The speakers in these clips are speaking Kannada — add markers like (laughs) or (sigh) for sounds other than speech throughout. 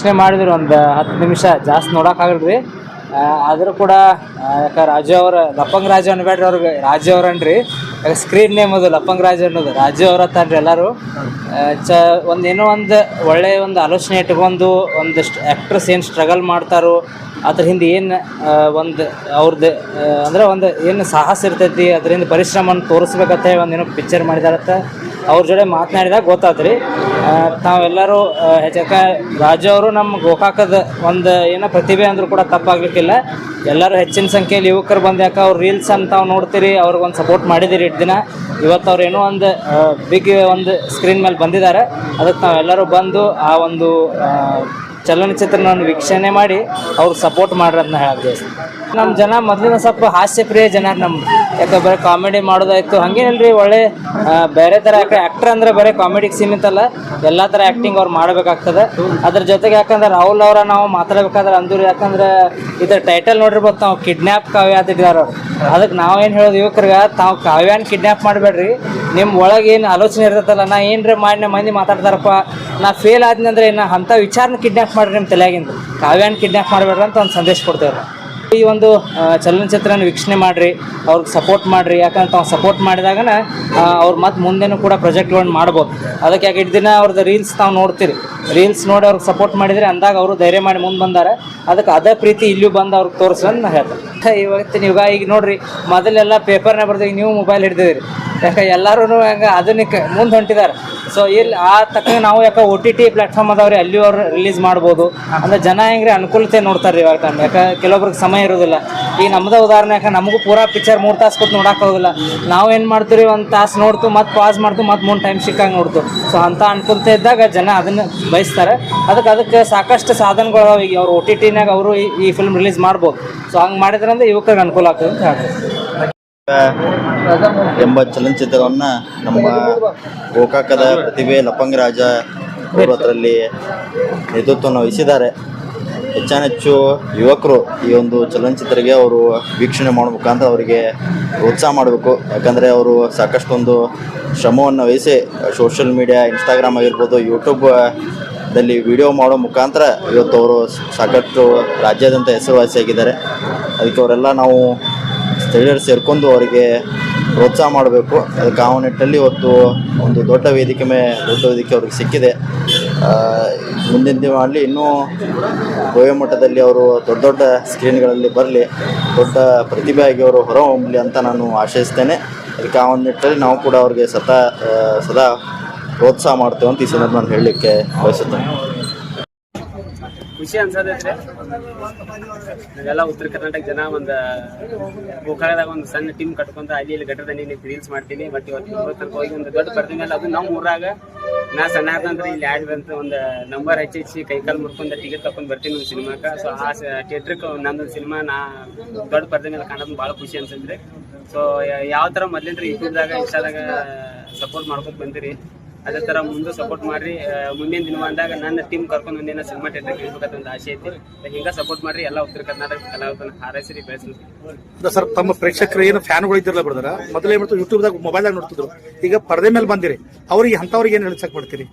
ಯೋಚನೆ ಮಾಡಿದ್ರು ಒಂದು ಹತ್ತು ನಿಮಿಷ ಜಾಸ್ತಿ ನೋಡೋಕ್ಕಾಗಲ್ರಿ ಆದರೂ ಕೂಡ ಯಾಕ ರಾಜು ಅವರ, ಲಪ್ಪಂಗ್ ರಾಜು ಅನ್ಬೇಡ್ರಿ ಅವ್ರಿಗೆ. ರಾಜು ಅವ್ರನ್ರಿ ಯಾಕೆ ಸ್ಕ್ರೀನ್ ನೇಮ್ ಅದು ಲಪ್ಪಂಗ್ ರಾಜು ಅನ್ನೋದು. ರಾಜು ಅವ್ರ ತಾನ್ರಿ ಎಲ್ಲರೂ. ಚ, ಒಂದು ಏನೋ ಒಂದು ಒಳ್ಳೆಯ ಒಂದು ಆಲೋಚನೆ ಇಟ್ಕೊಂಡು ಒಂದು ಆ್ಯಕ್ಟ್ರೆಸ್ ಏನು ಸ್ಟ್ರಗಲ್ ಮಾಡ್ತಾರೋ, ಅದ್ರ ಹಿಂದೆ ಏನು ಒಂದು ಅವ್ರದ್ದು ಅಂದ್ರೆ ಒಂದು ಏನು ಸಾಹಸ ಇರ್ತೈತಿ, ಅದರಿಂದ ಪರಿಶ್ರಮವನ್ನು ತೋರಿಸ್ಬೇಕಂತ ಹೇಳಿ ಒಂದು ಏನೋ ಪಿಕ್ಚರ್ ಮಾಡಿದಾರತ್ತ. ಅವ್ರ ಜೊತೆ ಮಾತನಾಡಿದಾಗ ಗೊತ್ತಾತ್ರಿ. ತಾವೆಲ್ಲರೂ ಹೆಚ್ಚಕ ರಾಜ ಅವರು ನಮ್ಮ ಗೋಕಾಕದ ಒಂದು ಏನೋ ಪ್ರತಿಭೆ ಅಂದ್ರೂ ಕೂಡ ತಪ್ಪಾಗ್ಲಿಕ್ಕಿಲ್ಲ. ಎಲ್ಲರೂ ಹೆಚ್ಚಿನ ಸಂಖ್ಯೆಯಲ್ಲಿ ಯುವಕರು ಬಂದು ಯಾಕೆ ಅವ್ರು ರೀಲ್ಸ್ ಅಂತ ತಾವು ನೋಡ್ತೀರಿ ಅವ್ರಿಗೊಂದು ಸಪೋರ್ಟ್ ಮಾಡಿದಿರಿ ಇಟ್ಟು ದಿನ. ಇವತ್ತು ಅವ್ರು ಏನೋ ಒಂದು ಬಿಗ್ ಒಂದು ಸ್ಕ್ರೀನ್ ಮೇಲೆ ಬಂದಿದ್ದಾರೆ ಅದಕ್ಕೆ ನಾವೆಲ್ಲರೂ ಬಂದು ಆ ಒಂದು ಚಲನಚಿತ್ರವನ್ನು ವೀಕ್ಷಣೆ ಮಾಡಿ ಅವ್ರಿಗೆ ಸಪೋರ್ಟ್ ಮಾಡ್ರಿ ಅಂತ ನಮ್ಮ ಜನ ಮೊದಲಿನ ಸ್ವಲ್ಪ ಹಾಸ್ಯಪ್ರಿಯ ಜನ ನಮ್ಮ ಯಾಕೆ ಬರೀ ಕಾಮಿಡಿ ಮಾಡೋದಾಯ್ತು ಹಂಗೇನಿಲ್ರಿ, ಒಳ್ಳೆ ಬೇರೆ ಥರ ಯಾಕೆ ಆ್ಯಕ್ಟ್ರ್ ಅಂದರೆ ಬರೀ ಕಾಮಿಡಿಗೆ ಸೀಮಿತ ಅಲ್ಲ, ಎಲ್ಲ ಥರ ಆ್ಯಕ್ಟಿಂಗ್ ಅವ್ರು ಮಾಡಬೇಕಾಗ್ತದೆ. ಅದ್ರ ಜೊತೆಗೆ ಯಾಕಂದ್ರೆ ರಾಹುಲ್ ಅವರ ನಾವು ಮಾತಾಡ್ಬೇಕಾದ್ರೆ ಅಂದ್ರೆ ಯಾಕಂದ್ರೆ ಇದ್ರ ಟೈಟಲ್ ನೋಡಿರ್ಬೋದು ನಾವು ಕಿಡ್ನ್ಯಾಪ್ ಕಾವ್ಯ ಅಂತ ಅದಕ್ಕೆ ಅದಕ್ಕೆ ನಾವೇನು ಹೇಳೋದು, ಯುವಕರಿಗೆ, ತಾವು ಕಾವ್ಯಾನ ಕಿಡ್ನ್ಯಾಪ್ ಮಾಡಬೇಡ್ರಿ. ನಿಮ್ಮ ಒಳಗೆ ಏನು ಆಲೋಚನೆ ಇರ್ತೈತಲ್ಲ ನಾ ಏನ್ರ ಮಾಡಿ ಮಂದಿ ಮಾತಾಡ್ತಾರಪ್ಪ, ನಾ ಫೇಲ್ ಆದ್ನಂದ್ರೆ ಇನ್ನು ಅಂಥ ವಿಚಾರನ ಕಿಡ್ನ್ಯಾಪ್ ಮಾಡಿರಿ ನಿಮ್ಮ ತಲೆಯಾಗಿಂದು. ಕಾವ್ಯಾನ ಕಿಡ್ನ್ಯಾಪ್ ಮಾಡಬೇಡ್ರಿ ಅಂತ ಒಂದು ಸಂದೇಶ ಕೊಡ್ತೇವೆ. ಈ ಒಂದು ಚಲನಚಿತ್ರನ ವೀಕ್ಷಣೆ ಮಾಡ್ರಿ, ಅವ್ರಿಗೆ ಸಪೋರ್ಟ್ ಮಾಡ್ರಿ, ಯಾಕಂದ್ರೆ ತಾವು ಸಪೋರ್ಟ್ ಮಾಡಿದಾಗನ ಅವ್ರು ಮತ್ತೆ ಮುಂದೆನೂ ಕೂಡ ಪ್ರಾಜೆಕ್ಟ್ಗಳನ್ನ ಮಾಡ್ಬೋದು. ಅದಕ್ಕೆ ಯಾಕೆ ಇಟ್ಟು ದಿನ ಅವ್ರದ್ದು ರೀಲ್ಸ್ ತಾವು ನೋಡ್ತೀರಿ. ರೀಲ್ಸ್ ನೋಡಿ ಅವ್ರಿಗೆ ಸಪೋರ್ಟ್ ಮಾಡಿದ್ರೆ ಅಂದಾಗ ಅವರು ಧೈರ್ಯ ಮಾಡಿ ಮುಂದೆ ಬಂದಾರೆ. ಅದಕ್ಕೆ ಅದೇ ಪ್ರೀತಿ ಇಲ್ಲೂ ಬಂದು ಅವ್ರಿಗೆ ತೋರಿಸೋದು ನಾ ಹೇಳ್ತೇನೆ. (laughs) ಇವತ್ತಿನ ಯುಗ, ಈಗ ನೋಡ್ರಿ, ಮೊದಲೆಲ್ಲ ಪೇಪರ್ನ ಬರ್ದಾಗ ನೀವು ಮೊಬೈಲ್ ಹಿಡ್ದಿದ್ದೀರಿ ಯಾಕೆ ಎಲ್ಲರೂ ಹಂಗೆ ಆಧುನಿಕ, ಮುಂದೆ ಹೊಂಟಿದ್ದಾರೆ ಸೊ ಇಲ್ಲಿ ಆ ತಕ್ಕ ನಾವು ಯಾಕೆ ಒ ಟಿ ಟಿ ಪ್ಲಾಟ್ಫಾರ್ಮ್ ಅದಾವ್ರಿ ಅಲ್ಲಿ ಅವ್ರು ರಿಲೀಸ್ ಮಾಡ್ಬೋದು. ಅಂದ್ರೆ ಜನ ಹೆಂಗ್ರಿ ಅನುಕೂಲತೆ ನೋಡ್ತಾರೆ ರೀ ಇವಾಗ ಯಾಕೆ, ಕೆಲವೊಬ್ರಿಗೆ ಸಮಯ ಇರೋದಿಲ್ಲ ಈ ನಮ್ದ ಉದಾಹರಣೆ ನಮಗೂ ಪೂರಾ ಪಿಕ್ಚರ್ ಮೂರು ತಾಸು ಕೊಟ್ಟು ನೋಡಕ್ಕೆ ಹೋಗಿಲ್ಲ ನಾವು ಏನು ಮಾಡ್ತೀವಿ ಒಂದು ತಾಸು ನೋಡ್ತು, ಮತ್ತೆ ಪಾಸ್ ಮಾಡ್ತು, ಮತ್ತೆ ಮೂರು ಟೈಮ್ ಸಿಕ್ಕಂಗೆ ನೋಡ್ತು. ಸೊ ಅಂಥ ಅನುಕೂಲತೆ ಇದ್ದಾಗ ಜನ ಅದನ್ನು ಬಯಸ್ತಾರೆ. ಅದಕ್ಕೆ ಅದಕ್ಕೆ ಸಾಕಷ್ಟು ಸಾಧನಗಳು ಈಗ ಅವ್ರು ಒ ಟಿ ಟಿನಾಗ ಅವರು ಈ ಫಿಲ್ಮ್ ರಿಲೀಸ್ ಮಾಡ್ಬೋದು. ಸೊ ಹಂಗೆ ಮಾಡಿದ್ರಂದ್ರೆ ಯುವಕರಿಗೆ ಅನುಕೂಲ ಆಗ್ತದೆ ಅಂತ ಹೇಳ್ಬೋದು. ಎಂಬ ಚಲನಚಿತ್ರವನ್ನ ನಮ್ಮ ಗೋಕಾಕದ ಪ್ರತಿಭೆ ಲಪಂಗರಾಜ ಅವರು ಅದರಲ್ಲಿ ನೇತೃತ್ವವನ್ನು ವಹಿಸಿದ್ದಾರೆ. ಹೆಚ್ಚಾನೆಚ್ಚು ಯುವಕರು ಈ ಒಂದು ಚಲನಚಿತ್ರಗೆ ಅವರು ವೀಕ್ಷಣೆ ಮಾಡೋ ಮುಖಾಂತರ ಅವರಿಗೆ ಪ್ರೋತ್ಸಾಹ ಮಾಡಬೇಕು. ಯಾಕಂದರೆ ಅವರು ಸಾಕಷ್ಟು ಒಂದು ಶ್ರಮವನ್ನು ವಹಿಸಿ ಸೋಷಿಯಲ್ ಮೀಡಿಯಾ, ಇನ್ಸ್ಟಾಗ್ರಾಮ್ ಆಗಿರ್ಬೋದು, ಯೂಟ್ಯೂಬ್ ದಲ್ಲಿ ವಿಡಿಯೋ ಮಾಡೋ ಮುಖಾಂತರ ಇವತ್ತು ಅವರು ಸಾಕಷ್ಟು ರಾಜ್ಯಾದ್ಯಂತ ಹೆಸರುವಾಸಿಯಾಗಿದ್ದಾರೆ ಅದಕ್ಕೆ ಅವರೆಲ್ಲ ನಾವು ಸ್ಥಳೀಯರು ಸೇರಿಕೊಂಡು ಅವರಿಗೆ ಪ್ರೋತ್ಸಾಹ ಮಾಡಬೇಕು. ಅದಕ್ಕೆ ಆ ನಿಟ್ಟಲ್ಲಿ ಇವತ್ತು ಒಂದು ದೊಡ್ಡ ವೇದಿಕೆ ಮೇ ದೊಡ್ಡ ವೇದಿಕೆ ಅವ್ರಿಗೆ ಸಿಕ್ಕಿದೆ. ಮುಂದಿನ ದಿನಗಳಲ್ಲಿ ಇನ್ನೂ ಮಟ್ಟದಲ್ಲಿ ಅವರು ದೊಡ್ಡ ದೊಡ್ಡ ಸ್ಕ್ರೀನ್ಗಳಲ್ಲಿ ಬರಲಿ, ದೊಡ್ಡ ಪ್ರತಿಭೆಯಾಗಿ ಅವರು ಹೊರಹೊಮ್ಮಲಿ ಅಂತ ನಾನು ಆಶಯಿಸ್ತೇನೆ ಅದಕ್ಕೆ ಆ ಒಂದು ನಿಟ್ಟಲ್ಲಿ ನಾವು ಕೂಡ ಅವ್ರಿಗೆ ಸದಾ ಸದಾ ಪ್ರೋತ್ಸಾಹ ಮಾಡ್ತೇವೆ ಅಂತ ಈ ಸಂದರ್ಭ ನಾನು ಹೇಳಲಿಕ್ಕೆ ಬಯಸುತ್ತೇನೆ. ಖುಷಿ ಅನ್ಸತೈತ್ರಿ ನಾವೆಲ್ಲ ಉತ್ತರ ಕರ್ನಾಟಕ ಜನ ಒಂದು ಗೋಕಾಲದಾಗ ಒಂದು ಸಣ್ಣ ಟೀಮ್ ಕಟ್ಕೊಂತ ಅಲ್ಲಿ ಇಲ್ಲಿ ಗಟ್ಟದ ನೀನು ರೀಲ್ಸ್ ಮಾಡ್ತೀನಿ ಬಟ್ ಇವತ್ತು ಹೋಗಿ ಒಂದು ದೊಡ್ಡ ಮೇಲೆ ಅದು ನಮ್ಮ ಊರಾಗ ನಾ ಸಣ್ಣ ಆದಂದ್ರೆ ಇಲ್ಲಿ ಆಡಿದಂತ ಒಂದು ನಂಬರ್ ಹಚ್ಚಿ ಕೈ ಕಾಲ್ ಮುರ್ಕೊಂಡು ಟಿಕೆಟ್ ತಕೊಂಡ್ ಬರ್ತೀನಿ ಒಂದು ಸಿನಿಮಾಕ್ಕೆ ಸೊ ಆ ಥಿಯೇಟ್ರಿಗೆ ನಂದೊಂದು ಸಿನಿಮಾ ನಾ ದೊಡ್ಡ ಪರ್ದೆ ಮೇಲೆ ಕಾಣೋದು ಭಾಳ ಖುಷಿ ಅನ್ಸಂದ್ರೆ ಸೊ ಯಾವ ಥರ ಮೊದ್ಲಿಂದ ಯೂಟ್ಯೂಬ್ದಾಗ ಇನ್ಸ್ಟಾದಾಗ ಸಪೋರ್ಟ್ ಮಾಡ್ಕೊಂಡು ಬಂದಿರಿ. ಅದೇ ಥರ ಮುಂದೆ ಸಪೋರ್ಟ್ ಮಾಡ್ರಿ. ಮುಂದಿನ ದಿನ ಬಂದಾಗ ನನ್ನ ಟೀಮ್ ಕರ್ಕೊಂಡು ಒಂದಿನ ಸಿನಿಮಾ ಥಿಯೇಟ್ರಿಗೆ ಗೆಲ್ಬೇಕಂತ ಒಂದು ಆಸೆ ಐತಿ. ಹಿಂಗ ಸಪೋರ್ಟ್ ಮಾಡ್ರಿ ಎಲ್ಲ ಉತ್ತರ ಕರ್ನಾಟಕ ಕಲಾವಿದನ ಹಾರೈಸಿರಿ ಬೆಳೆಸ್ಲಿ ಅದ ಸರ್ ತಮ್ಮ ಪ್ರೇಕ್ಷಕರು ಏನು ಫ್ಯಾನ್ಗಳು ಇದ್ದಿರಲ್ಲ ಬಿಡದಾರ? ಮೊದಲೇ ಮಾಡ್ತು ಯೂಟ್ಯೂಬ್ ದಾಗ ಯೂಟ್ಯೂಬ್ದಾಗ ಮೊಬೈಲ್ದಾಗ ನೋಡ್ತಿದ್ರು. ಈಗ ಪರದೆ ಮೇಲೆ ಬಂದಿರಿ. ಅವ್ರಿಗೆ ಅಂಥವ್ರಿಗೆ ಏನು ಹೇಳಿಸಕ್ ಮಾಡ್ತೀರಿ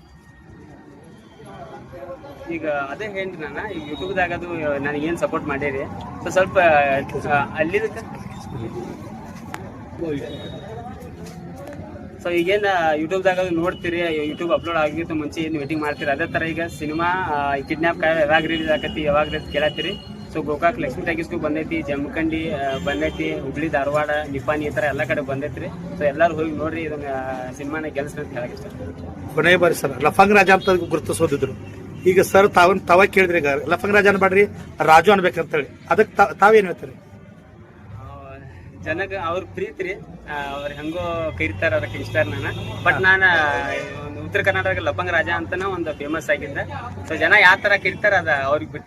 ಈಗ ಅದೇ ಹೇಳಿ ನಾನು ಈಗ ಯೂಟ್ಯೂಬ್ದಾಗ ಅದು ನನಗೇನು ಸಪೋರ್ಟ್ ಮಾಡಿರಿ. ಸೊ ಸ್ವಲ್ಪ ಅಲ್ಲಿ ಅಲ್ಲಿದಕ್ಕೆ. ಸೊ ಈಗೇನು ಯೂಟ್ಯೂಬ್ದಾಗ ನೋಡ್ತೀರಿ ಯೂಟ್ಯೂಬ್ ಅಪ್ಲೋಡ್ ಆಗಿತ್ತು ಮುಂಚೆ ಏನು ವೇಟಿಂಗ್ ಮಾಡ್ತೀರಿ? ಅದೇ ಥರ ಈಗ ಸಿನಿಮಾ ಕಿಡ್ನಾಪ್ ಯಾವಾಗ ರಿಲೀಸ್ ಆಗತ್ತಿ ಯಾವಾಗ ಕೇಳತ್ತೀರಿ. ಸೊ ಗೋಕಾಕ್ ಲಕ್ಷ್ಮೀ ಟಾಕೀಸ್ಗೂ ಬಂದೈತಿ ಜಮಖಂಡಿ ಬಂದೈತಿ, ಹುಬ್ಳಿ, ಧಾರವಾಡ ನಿಪಾನಿ ಈ ಥರ ಎಲ್ಲ ಕಡೆ ಬಂದೈತ್ರಿ. ಸೊ ಎಲ್ಲರೂ ಹೋಗಿ ನೋಡ್ರಿ, ಇದನ್ನ ಸಿನಿಮಾನ ಗೆಲ್ಸ್ಬೇಕು ಅಂತ ಇಷ್ಟ. ಕೊನೆಯ ಬಾರಿ ಸರ್, ಲಫಂಗ್ ರಾಜ ಅಂತ ಗುರುತಿಸೋದಿದ್ರು. ಈಗ ಸರ್ ತಾವನ್ ತಾವ ಕೇಳಿದ್ರಿ ಈಗ, ಲಫಂಗ್ ರಾಜ ಅನ್ಬೇಡ್ರಿ, ರಾಜು ಅನ್ಬೇಕಂತ ಹೇಳಿ ಅದಕ್ಕೆ ತಾವೇನು ಹೇಳ್ತೀರಿ? ಜನಗ ಅವ್ರ ಪ್ರೀತಿ ರೀ. ಅವ್ರ ಹೆಂಗೋ ಕರಿತಾರ ಅದಕ್ಕೆ ಇಷ್ಟ ನಾನು. ಬಟ್ ನಾನು ಉತ್ತರ ಕರ್ನಾಟಕ ಲಪಂಗ ರಾಜ ಅಂತನ ಒಂದು ಫೇಮಸ್ ಆಗಿದ್ದೆ. ಸೊ ಜನ ಯಾವ ತರ ಕರಿತಾರ ಅದ ಅವ್ರಿಗೆ ಬಿಟ್ಟು